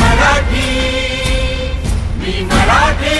मराठी. मी मराठी.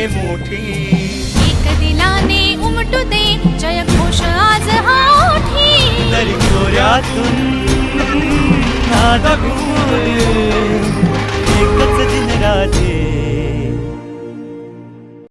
येथे मोठी। एक दिलाने उमटू दे जय घोष आज हा ओठी तरी खोऱ्यातून नाद. एकच दिन राधे